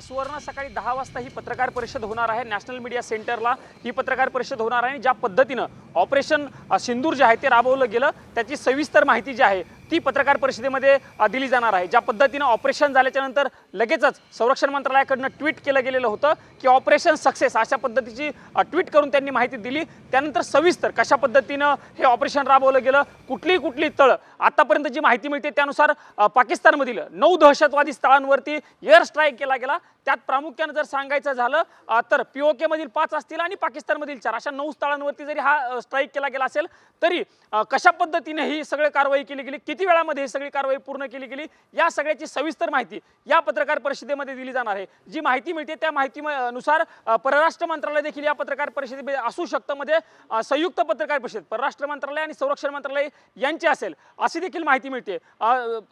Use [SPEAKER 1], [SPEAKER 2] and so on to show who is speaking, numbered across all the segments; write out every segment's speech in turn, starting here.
[SPEAKER 1] सुवर्ण सकाळी दहा वाजता ही पत्रकार परिषद होणार आहे. नॅशनल मीडिया सेंटरला ही पत्रकार परिषद होणार आहे आणि ज्या पद्धतीनं ऑपरेशन सिंदूर जे आहे ते राबवलं गेलं त्याची सविस्तर माहिती जी आहे ती पत्रकार परिषदेमध्ये दिली जाणार आहे. ज्या पद्धतीनं ऑपरेशन झाल्याच्यानंतर लगेचच संरक्षण मंत्रालयाकडनं ट्विट केलं गेलेलं होतं की ऑपरेशन सक्सेस अशा पद्धतीची ट्विट करून त्यांनी माहिती दिली. त्यानंतर सविस्तर कशा पद्धतीनं हे ऑपरेशन राबवलं गेलं कुठली कुठली तळ आतापर्यंत जी माहिती मिळते त्यानुसार पाकिस्तानमधील नऊ दहशतवादी स्थळांवरती एअर स्ट्राईक केला गेला. त्यात प्रामुख्यानं जर सांगायचं झालं तर पीओके मधील पाच असतील आणि पाकिस्तानमधील चार. अशा नऊ स्थळांवरती जरी हा स्ट्राईक केला गेला असेल तरी कशा पद्धतीने ही सगळी कारवाई केली गेली किती वेळामध्ये ही सगळी कारवाई पूर्ण केली गेली या सगळ्याची सविस्तर माहिती या पत्रकार परिषदेमध्ये दिली जाणार आहे. जी माहिती मिळते त्या माहितीनुसार परराष्ट्र मंत्रालय देखील या पत्रकार परिषदेमध्ये असू शकतं मध्ये संयुक्त पत्रकार परिषद परराष्ट्र मंत्रालय आणि संरक्षण मंत्रालय यांची असेल अशी देखील माहिती मिळते.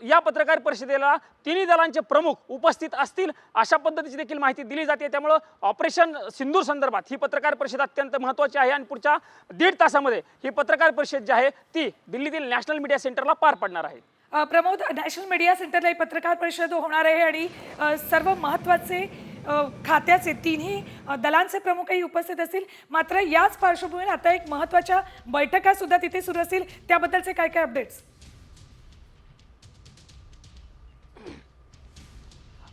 [SPEAKER 1] या पत्रकार परिषदेला तिन्ही दलांचे प्रमुख उपस्थित असतील अशा पद्धतीची देखील माहिती दिली जाते. त्यामुळं ऑपरेशन सिंदूर संदर्भात ही पत्रकार परिषद अत्यंत महत्त्वाची आहे आणि पुढच्या दीड तासामध्ये ही पत्रकार परिषद जी आहे ती दिल्लीतील नॅशनल मीडिया सेंटरला पार पडणार आहे
[SPEAKER 2] आहेत? प्रमोद नॅशनल मीडिया सेंटरला ही पत्रकार परिषद होणार आहे आणि सर्व महत्त्वाचे खात्याचे तिन्ही दलांचे प्रमुखही उपस्थित असतील. मात्र याच पार्श्वभूमीवर आता एक महत्त्वाच्या बैठका सुद्धा तिथे सुरू असतील. त्याबद्दलचे काय काय अपडेट्स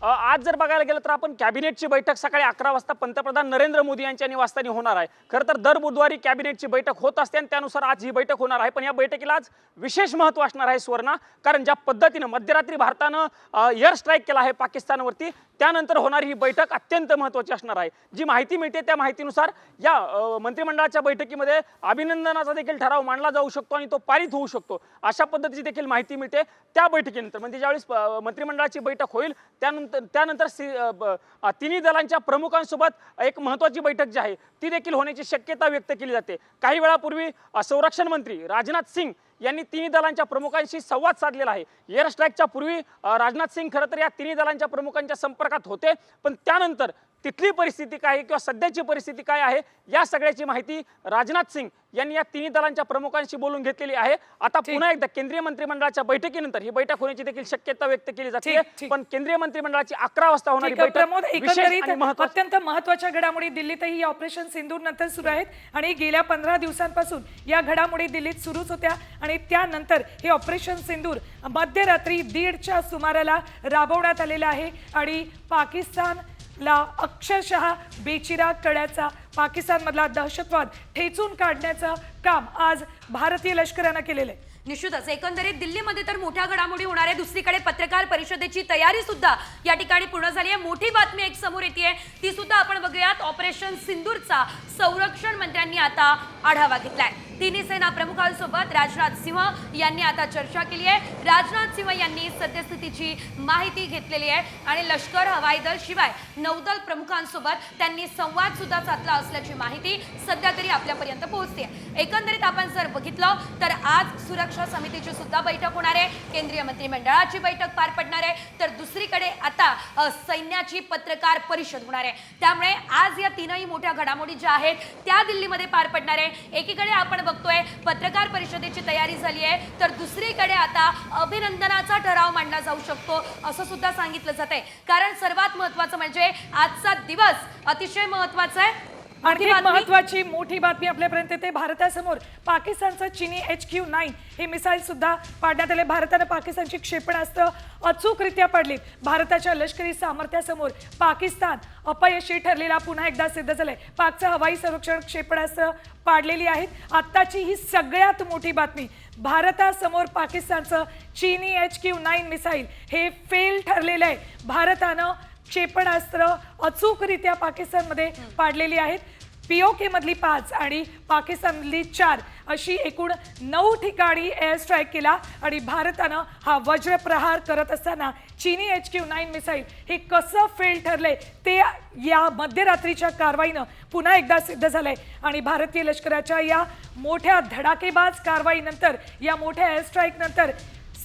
[SPEAKER 1] आज जर बघायला गेलं तर आपण कॅबिनेटची बैठक सकाळी अकरा वाजता पंतप्रधान नरेंद्र मोदी यांच्या निवासस्थानी होणार आहे. खरं तर दर बुधवारी कॅबिनेटची बैठक होत असते आणि त्यानुसार आज ही बैठक होणार आहे. पण या बैठकीला आज विशेष महत्त्व असणार आहे सुवर्णा कारण ज्या पद्धतीनं मध्यरात्री भारतानं एअर स्ट्राईक केला आहे पाकिस्तानवरती त्यानंतर होणारी ही बैठक अत्यंत महत्त्वाची असणार आहे. जी माहिती मिळते त्या माहितीनुसार या मंत्रिमंडळाच्या बैठकीमध्ये अभिनंदनाचा देखील ठराव मांडला जाऊ शकतो आणि तो पारित होऊ शकतो. अशा पद्धतीची देखील माहिती मिळते त्या बैठकीनंतर. म्हणजे ज्यावेळेस मंत्रिमंडळाची बैठक होईल त्यानंतर त्यानंतर सी- ब- तिन्ही दलांच्या प्रमुखांसोबत एक महत्त्वाची बैठक जी आहे ती देखील होण्याची शक्यता व्यक्त केली जाते. काही वेळापूर्वी संरक्षण मंत्री राजनाथ सिंग यांनी तिन्ही दलांच्या प्रमुखांशी संवाद साधलेला आहे. एअर स्ट्राईकच्या पूर्वी राजनाथ सिंग खरं तर या तिन्ही दलांच्या प्रमुखांच्या संपर्कात होते पण त्यानंतर तिथली परिस्थिती काय आहे किंवा सध्याची परिस्थिती काय आहे या सगळ्याची माहिती राजनाथ सिंग यांनी या तिन्ही दलांच्या प्रमुखांशी बोलून घेतलेली आहे. आता पुन्हा एकदा केंद्रीय मंत्रिमंडळाच्या बैठकीनंतर ही बैठक होण्याची देखील शक्यता व्यक्त केली जाते. पण केंद्रीय मंत्रिमंडळाची अकरा वाजता होणारी बैठक
[SPEAKER 2] अत्यंत महत्त्वाच्या घडामोडी दिल्लीतही ऑपरेशन सिंदूर नंतर सुरू आहेत आणि गेल्या पंधरा दिवसांपासून या घडामोडी दिल्लीत सुरूच होत्या आणि त्यानंतर हे ऑपरेशन सिंदूर मध्यरात्री दीडच्या सुमाराला राबवण्यात आलेलं आहे आणि ला अक्षरशः बेचिरा कड्याचा पाकिस्तानमधला दहशतवाद ठेचून काढण्याचं काम आज भारतीय लष्करानं केलेलं आहे.
[SPEAKER 3] निश्चितच. एकंदरीत दिल्लीमध्ये तर मोठ्या घडामोडी होणार आहे दुसरीकडे पत्रकार परिषदेची तयारी सुद्धा या ठिकाणी पूर्ण झाली आहे. मोठी बातमी एक समोर येते ती सुद्धा आपण बघूयात. ऑपरेशन सिंदूरचा संरक्षण मंत्र्यांनी आता आढावा घेतलाय. तिन्ही सेना प्रमुखांसोबत राजनाथ सिंह यांनी आता चर्चा केली आहे. राजनाथ सिंह यांनी सद्यस्थितीची माहिती घेतलेली आहे आणि लष्कर हवाई दल शिवाय नौदल प्रमुखांसोबत त्यांनी संवाद सुद्धा साधला असल्याची माहिती सध्या तरी आपल्यापर्यंत पोहोचते एकंदरीत आपण जर बघितलं तर आज सुरक्षा समितीची सुद्धा बैठक होणार आहे. केंद्रीय मंत्रिमंडळाची बैठक पार पडणार आहे. तर दुसरीकडे आता सैन्याची पत्रकार परिषद होणार आहे. त्यामुळे आज या तीनही मोठ्या घडामोडी ज्या आहेत त्या दिल्लीमध्ये पार पडणार आहे. एकीकडे आपण बघतोय. पत्रकार परिषदेची तयारी झाली आहे. तर दुसरीकडे आता अभिनंदनाचा ठराव मांडला जाऊ शकतो असं सुद्धा सांगितलं जात आहे कारण सर्वात महत्वाचं म्हणजे आजचा दिवस अतिशय महत्त्वाचा आहे.
[SPEAKER 2] आणखी महत्वाची मोठी बातमी आपल्यापर्यंत येते. भारतासमोर पाकिस्तानचं चिनी एच क्यू नाईन हे मिसाईल सुद्धा पाडण्यात आले. भारतानं पाकिस्तानची क्षेपणास्त्र अचूकरित्या पाडलीत भारताच्या लष्करी सामर्थ्यासमोर पाकिस्तान अपयशी ठरलेला पुन्हा एकदा सिद्ध झालंय. पाकचं हवाई संरक्षण क्षेपणास्त्र पाडलेली आहेत. आत्ताची ही सगळ्यात मोठी बातमी. भारतासमोर पाकिस्तानचं चिनी एच क्यू नाईन मिसाईल हे फेल ठरलेलं आहे. भारतानं क्षेपणास्त्र अचूकरित्या पाकिस्तानमध्ये पाडलेली आहेत. पीओकेमधली पाच आणि पाकिस्तानमधली चार अशी एकूण नऊ ठिकाणी एअर स्ट्राईक केला आणि भारतानं हा वज्रप्रहार करत असताना चिनी एच क्यू नाईन मिसाईल हे कसं फेल ठरले ते या मध्यरात्रीच्या कारवाईनं पुन्हा एकदा सिद्ध झालंय. आणि भारतीय लष्कराच्या या मोठ्या धडाकेबाज कारवाईनंतर या मोठ्या एअर स्ट्राईकनंतर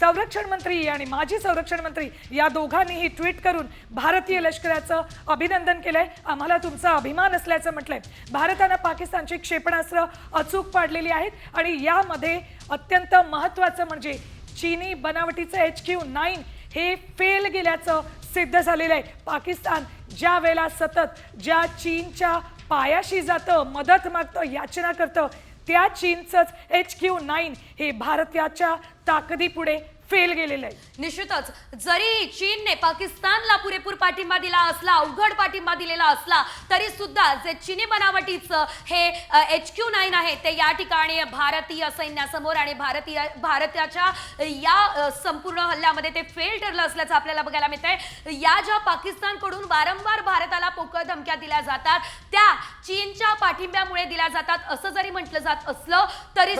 [SPEAKER 2] संरक्षण मंत्री आणि माजी संरक्षण मंत्री या दोघांनीही ट्विट करून भारतीय लष्कराचं अभिनंदन केलंय. आम्हाला तुमचा अभिमान असल्याचं म्हटलंय. भारतानं पाकिस्तानची क्षेपणास्त्र अचूक पाडलेली आहेत आणि यामध्ये अत्यंत महत्त्वाचं म्हणजे चीनी बनावटीचं एच क्यू नाईन हे फेल गेल्याचं सिद्ध झालेलं आहे. पाकिस्तान ज्या वेळेला सतत ज्या चीनच्या पायाशी जातं मदत मागतं याचना करतं त्या चीनचंच एच क्यू नाईन हे भारताच्या ताकदीपुढे फेल गेलेलं आहे.
[SPEAKER 3] निश्चितच. जरी चीनने पाकिस्तानला पुरेपूर पाठिंबा दिला असला अवघड पाठिंबा दिलेला असला तरी सुद्धा जे चिनी बनावटीचं हे एच क्यू नाईन आहे ते या ठिकाणी भारतीय सैन्यासमोर आणि भारतीय भारताच्या या संपूर्ण हल्ल्यामध्ये ते फेल ठरलं असल्याचं आपल्याला बघायला मिळतंय. या ज्या पाकिस्तानकडून वारंवार भारताला पोकळ धमक्या दिल्या जातात त्या चीनच्या पाठिंब्यामुळे दिल्या जातात असं जरी म्हटलं जात असलं तरी